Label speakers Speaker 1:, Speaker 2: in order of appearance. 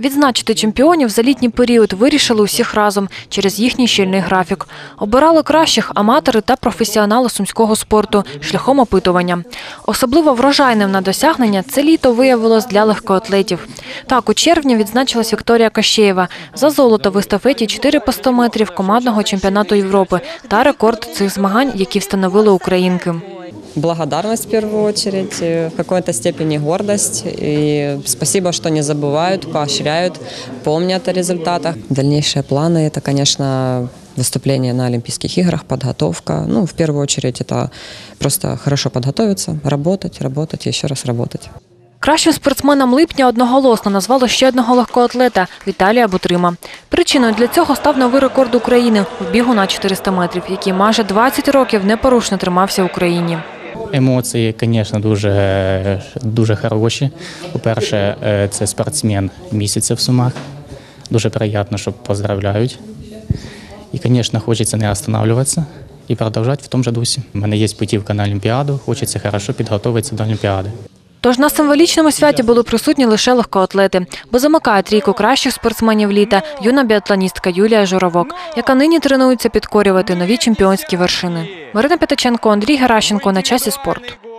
Speaker 1: Відзначити чемпіонів за літній період вирішили усіх разом через їхній щільний графік. Обирали кращих аматори та професіонали сумського спорту шляхом опитування. Особливо врожайним на досягнення це літо виявилось для легкоатлетів. Так, у червні відзначилась Вікторія Кащеєва за золото в естафеті 4 по 100 метрів командного чемпіонату Європи та рекорд цих змагань, які встановили українки
Speaker 2: Благодарность в первую очередь, э, в какой-то степени гордость. И спасибо, что не забывают, поощряют, помнят о результатах. Дальнейшие планы – это, конечно, выступление на Олимпийских играх, подготовка. Ну, в первую очередь, это просто хорошо подготовиться, работать, работать и еще раз работать.
Speaker 1: Кращим спортсменом липня одноголосно назвало ще одного легкоатлета Віталія Бутрима. Причиною для цього став новий рекорд України в бігу на 400 метрів, який майже 20 років непорушно тримався в Україні.
Speaker 3: Емоції, звісно, дуже, дуже хороші. По-перше, е, це спортсмен місяця в Сумах. Дуже приємно, що поздравляють. І, звісно, хочеться не останавливатися і продовжувати в тому ж дусі. У мене є путівка на Олімпіаду, хочеться хорошо підготуватися до Олімпіади.
Speaker 1: Тож на символічному святі були присутні лише легкоатлети, бо замикає трійку кращих спортсменів літа юна біатлоністка Юлія Журавок, яка нині тренується підкорювати нові чемпіонські вершини. Марина П'ятаченко, Андрій Геращенко на часі спорту.